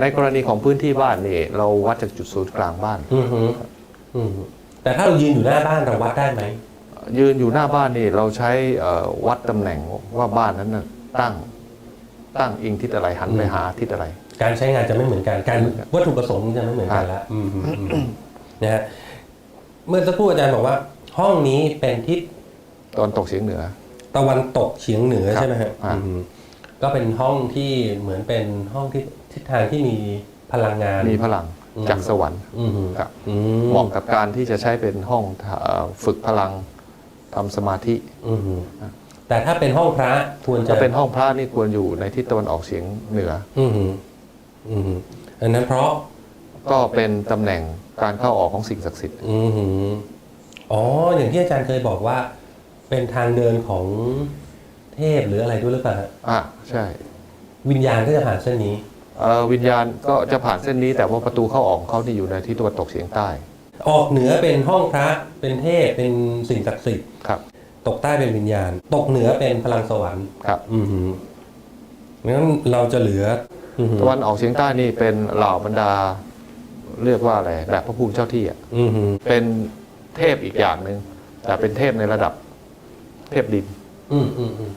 ในกรณีของพื้นที่บ้านนี่เราวัดจากจุดศูนย์กลางบ้าน อือฮึอือฮึแต่ถ้าเรายืนอยู่หน้าบ้านเราวัดได้ไหมยืนอยู่หน้าบ้านนี่เราใช้เอ่อวัดตำแหน่งว่าบ้านนั้นน่ะตั้งตั้งอิงทิศอะไรหันไปหาทิศอะไร การใช้งานจะไม่เหมือนกันการไม่เหมือนกันวัตถุประสงค์จะไม่เหมือนกันละอืมอืมอืมนะฮะเมื่อสักครู่อาจารย์บอกว่า ห้องนี้เป็นทิศตอนตกเฉียงเหนือ ตะวันตกเฉียงเหนือครับใช่ไหมฮะอ่าอืม ก็เป็นห้องที่เหมือนเป็นห้องที่ทิศทางที่มีพลังงานมีพลังอืมจากสวรรค์อืมครับอืมเหมาะกับการที่จะใช้เป็นห้องเอ่อฝึกพลังทำสมาธิ อืมแต่ถ้าเป็นห้องพระควรจะถ้าเป็นห้องพระนี่ควรอยู่ในทิศตะวันออกเฉียงเหนือ อืมอืมอันนั้นเพราะ ก็เป็นตำแหน่งการเข้าออกของสิ่งศักดิ์สิทธิ์ อืมอ๋อ อย่างที่อาจารย์เคยบอกว่า เป็นทางเดินของ เทพหรืออะไรด้วยหรือเปล่าฮะอะใช่วิญญาณก็จะผ่านเส้นนี้ เอ่อวิญญาณก็จะผ่านเส้นนี้ แต่ว่าประตูเข้าออกของเขาที่อยู่ในทิศตะวันตกเฉียงใต้ออกเหนือเป็นห้องพระเป็นเทพเป็นสิ่งศักดิ์สิทธิ์ครับตกใต้เป็นวิญญาณ ตกเหนือเป็นพลังสวรรค์ครับ อือหืองั้นเราจะเหลืออือหือตะวันออกเฉียงใต้นี่เป็นเหล่าบรรดา เรียกว่าอะไรแบบพระภูมิเจ้าที่อะอือหือเป็นเทพอีกอย่างหนึ่งแต่เป็นเทพในระดับเทพดิน อืมอืมอืม